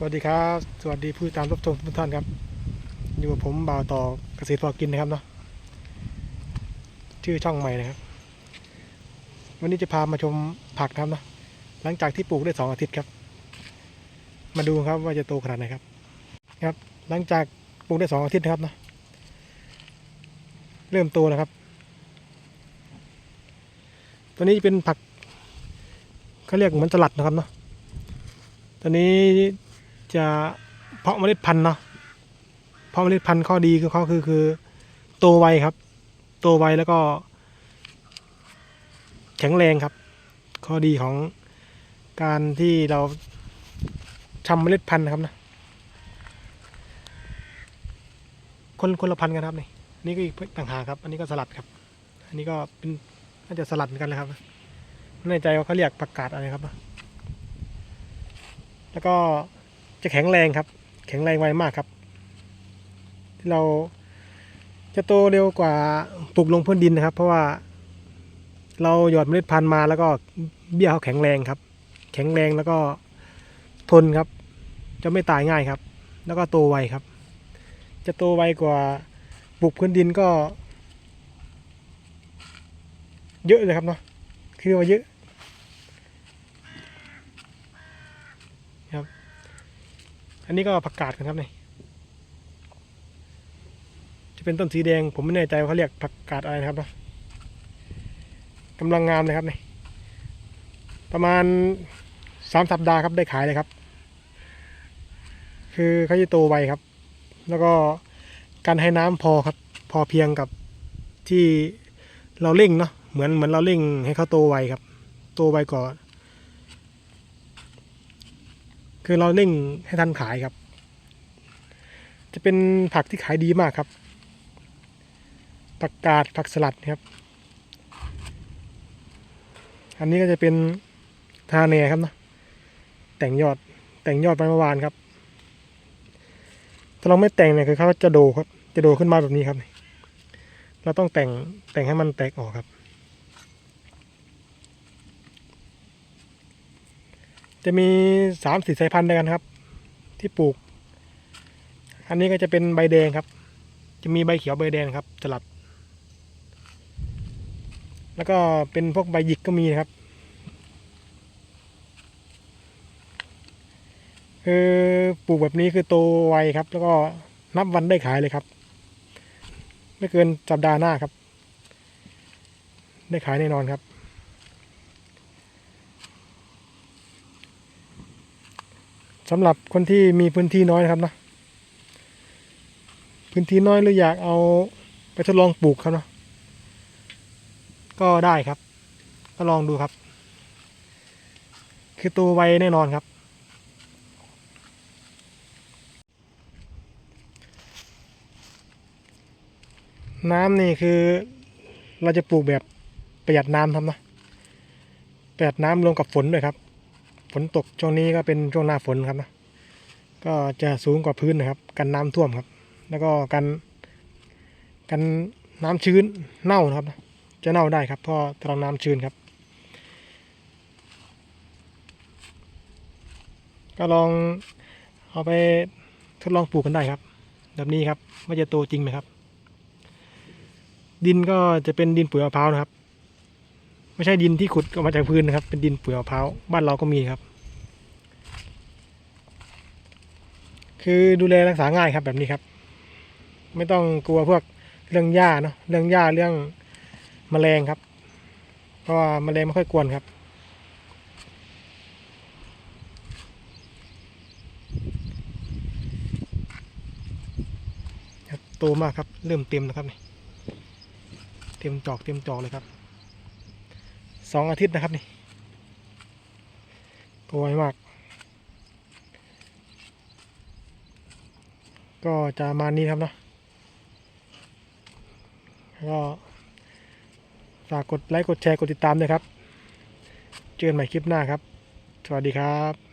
สวัสดีครับ สวัสดีผู้ตามรับชมทุกท่านครับ อยู่กับผมบ่าวต่อเกษตรพอกินนะครับเนาะชื่อช่องใหม่นะครับ วันนี้จะพามาชมผักนะครับเนาะหลังจากที่ปลูกได้สองอาทิตย์ครับ มาดูครับว่าจะโตขนาดไหนครับ ครับ หลังจากปลูกได้สองอาทิตย์นะครับเนาะเริ่มโตแล้วครับ ตัวนี้เป็นผักเขาเรียกเหมือนสลัดนะครับเนาะตัวนี้ จะเพาะเมล็ดพันธุ์เนาะเพาะเมล็ดพันธุ์ข้อดีของเขาคือคือโตไวครับ โตไวแล้วก็ แข็งแรงครับ ข้อดีของการที่เราทำเมล็ดพันธุ์นะครับนะคนคนละพันธุ์กันครับนี่นี่ก็อีกต่างหากครับ อันนี้ก็สลัดครับ อันนี้ก็เป็นน่าจะสลัดเหมือนกันเลยครับไม่แน่ใจว่าเขาเรียกผักกาดอะไรครับ แล้วก็ จะแข็งแรงครับ แข็งแรงไวมากครับ ที่เราจะโตเร็วกว่าปลูกลงพื้นดินนะครับ เพราะว่า เราหยอดเมล็ดพันธุ์มาแล้วก็เบี้ยเขาแข็งแรงครับ แข็งแรงแล้วก็ทนครับ จะไม่ตายง่ายครับ แล้วก็โตไวครับ จะโตไวกว่าปลูกพื้นดินก็ เยอะเลยครับเนาะคือว่าเยอะครับ อันนี้ก็ผักกาดกันครับนี่จะเป็นต้นสีแดง ผมไม่แน่ใจว่าเขาเรียกผักกาดอะไรนะครับนะกำลังงามเลยครับนี่ประมาณสามสัปดาห์ครับได้ขายเลยครับ คือเขาจะโตไวครับ แล้วก็การให้น้ำพอครับ พอเพียงกับที่เราเร่งเนาะเหมือนเหมือนเราเร่งให้เขาโตไวครับ โตไวก่อน คือเราเร่งให้ทันขายครับ จะเป็นผักที่ขายดีมากครับผักกาดผักสลัดครับ อันนี้ก็จะเป็นทาเนครับนะแต่งยอดแต่งยอดไปเมื่อวานครับ ถ้าเราไม่แต่งเนี่ยคือเขาจะโดครับ จะโดขึ้นมาแบบนี้ครับ เราต้องแต่งแต่งให้มันแตกออกครับ จะมีสามสี่สายพันธุ์ด้วยกันครับ ที่ปลูก อันนี้ก็จะเป็นใบแดงครับ จะมีใบเขียวใบแดงครับสลับ แล้วก็เป็นพวกใบหยิกก็มีนะครับคือปลูกแบบนี้คือโตไวครับ แล้วก็นับวันได้ขายเลยครับ ไม่เกินสัปดาห์หน้าครับ ได้ขายแน่นอนครับ สำหรับคนที่มีพื้นที่น้อยนะครับนะพื้นที่น้อยหรืออยากเอาไปทดลองปลูกครับเนาะก็ได้ครับ ก็ลองดูครับ คือตัวไวแน่นอนครับ น้ำนี่คือเราจะปลูกแบบประหยัดน้ำครับเนะประหยัดน้ำรวมกับฝนด้วยครับ ฝนตกช่วงนี้ก็เป็นช่วงหน้าฝนครับนะก็จะสูงกว่าพื้นนะครับ กันน้ำท่วมครับ แล้วก็กันกันน้ำชื้นเน่านะครับ จะเน่าได้ครับเพราะตรองน้ำชื้นครับ ก็ลองเอาไปทดลองปลูกกันได้ครับ แบบนี้ครับว่าจะโตจริงไหมครับ ดินก็จะเป็นดินปุ๋ยมะพร้าวนะครับ ไม่ใช่ดินที่ขุดออกมาจากพื้นนะครับ เป็นดินปุ๋ยมะพร้าวบ้านเราก็มีครับ คือดูแลรักษาง่ายครับแบบนี้ครับ ไม่ต้องกลัวพวกเรื่องหญ้าเนาะเรื่องหญ้าเรื่องแมลงครับ เพราะว่าแมลงไม่ค่อยกวนครับ ครับโตมากครับ เริ่มเต็มแล้วครับนี่เต็มจอกเต็มจอกเลยครับ สองอาทิตย์นะครับนี่ตัวไวมาก ก็จะมานี้ครับเนาะก็ฝากกดไลค์กดแชร์กดติดตามด้วยครับ เจอกันใหม่คลิปหน้าครับ สวัสดีครับ